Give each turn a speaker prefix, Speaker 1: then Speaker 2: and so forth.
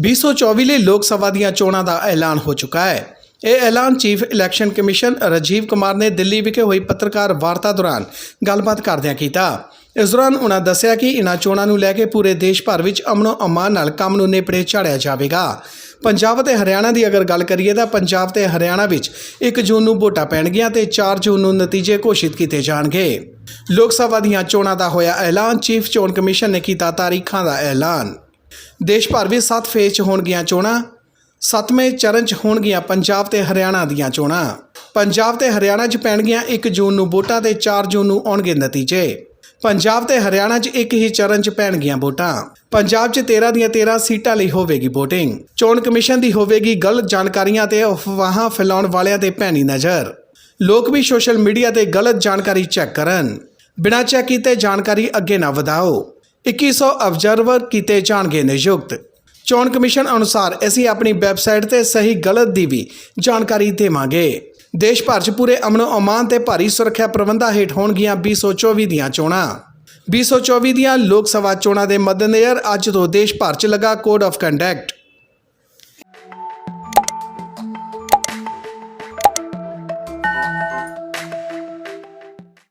Speaker 1: 2024 ਲਈ ਲੋਕ ਸਭਾ ਦੀਆਂ ਚੋਣਾਂ ਦਾ ਐਲਾਨ ਹੋ ਚੁੱਕਾ ਹੈ। ਇਹ ਐਲਾਨ chief election commission Rajiv Kumar ਨੇ ਦਿੱਲੀ ਵਿਖੇ ਹੋਈ ਪੱਤਰਕਾਰ ਵਾਰਤਾ ਦੌਰਾਨ ਗੱਲਬਾਤ ਕਰਦਿਆਂ ਕੀਤਾ। ਇਸ ਦੌਰਾਨ ਉਹਨਾਂ ਦੱਸਿਆ ਕਿ ਇਨ੍ਹਾਂ ਚੋਣਾਂ ਨੂੰ ਲੈ ਕੇ ਪੂਰੇ ਦੇਸ਼ ਭਰ ਵਿੱਚ ਅਮਨੋ ਅਮਾਨ ਨਾਲ ਕੰਮ ਨੂੰ ਨੇਪੜੇ ਝਾੜਿਆ ਜਾਵੇਗਾ। ਪੰਜਾਬ ਅਤੇ ਹਰਿਆਣਾ ਦੀ ਅਗਰ ਗੱਲ ਕਰੀਏ ਤਾਂ ਪੰਜਾਬ ਤੇ ਹਰਿਆਣਾ ਵਿੱਚ 1 ਜੂਨ ਨੂੰ ਵੋਟਾਂ ਪੈਣਗੀਆਂ ਤੇ 4 ਜੂਨ ਨੂੰ ਨਤੀਜੇ ਘੋਸ਼ਿਤ ਕੀਤੇ ਜਾਣਗੇ। ਲੋਕ ਸਭਾ ਦੀਆਂ ਚੋਣਾਂ ਦਾ ਹੋਇਆ ਐਲਾਨ, ਚੀਫ ਚੋਣ ਕਮਿਸ਼ਨ ਨੇ ਕੀਤਾ ਤਾਰੀਖਾਂ ਦਾ ਐਲਾਨ। ਦੇਸ਼ ਭਰ ਵਿੱਚ 7 ਫੇਜ਼ 'ਚ ਹੋਣਗੀਆਂ ਚੋਣਾਂ, ਸੱਤਵੇਂ ਚਰਨ 'ਚ ਹੋਣਗੀਆਂ ਪੰਜਾਬ ਤੇ ਹਰਿਆਣਾ ਦੀਆਂ ਚੋਣਾਂ। ਪੰਜਾਬ ਤੇ ਹਰਿਆਣਾ 'ਚ ਪੈਣਗੀਆਂ 1 ਜੂਨ ਨੂੰ ਵੋਟਾਂ ਤੇ 4 ਜੂਨ ਨੂੰ ਆਉਣਗੇ ਨਤੀਜੇ। ਪੰਜਾਬ ਤੇ ਹਰਿਆਣਾ 'ਚ ਇੱਕ ਹੀ ਚਰਨ 'ਚ ਪੈਣਗੀਆਂ ਵੋਟਾਂ। ਪੰਜਾਬ 'ਚ 13 ਦੀਆਂ 13 ਸੀਟਾਂ ਲਈ ਹੋਵੇਗੀ VOTING ਚੋਣ ਕਮਿਸ਼ਨ ਦੀ ਹੋਵੇਗੀ ਗਲਤ ਜਾਣਕਾਰੀਆਂ ਤੇ ਅਫਵਾਹਾਂ ਫੈਲਾਉਣ ਵਾਲਿਆਂ ਤੇ ਪੈਣੀ ਨਜ਼ਰ। ਲੋਕ ਵੀ ਸੋਸ਼ਲ ਮੀਡੀਆ ਤੇ ਗਲਤ ਜਾਣਕਾਰੀ ਚੈੱਕ ਕਰਨ। ਬਿਨਾਂ ਚੈੱਕ ਕੀਤੇ ਜਾਣਕਾਰੀ ਅੱਗੇ ਨਾ ਵਧਾਓ। 2100 ਅਬਜ਼ਰਵਰ ਕੀਤੇ ਜਾਣਗੇ ਨਿਯੁਕਤ ਚੋਣ ਕਮਿਸ਼ਨ ਅਨੁਸਾਰ ਅਸੀਂ ਆਪਣੀ ਵੈਬਸਾਈਟ ਤੇ ਸਹੀ ਗਲਤ ਦੀ ਵੀ ਜਾਣਕਾਰੀ ਦੇਵਾਂਗੇ ਦੇਸ਼ ਭਰ 'ਚ ਪੂਰੇ ਅਮਨੋ ਅਮਾਨ ਤੇ ਭਾਰੀ ਸੁਰੱਖਿਆ ਪ੍ਰਬੰਧਾਂ ਹੇਠ ਹੋਣਗੀਆਂ 2024 ਦੀਆਂ ਚੋਣਾਂ 2024 ਦੀਆਂ ਲੋਕ ਸਭਾ ਚੋਣਾਂ ਦੇ ਮੱਦੇਨਜ਼ਰ ਅੱਜ ਤੋਂ ਦੇਸ਼ ਭਰ 'ਚ ਲੱਗਾ ਕੋਡ ਆਫ ਕੰਡਕਟ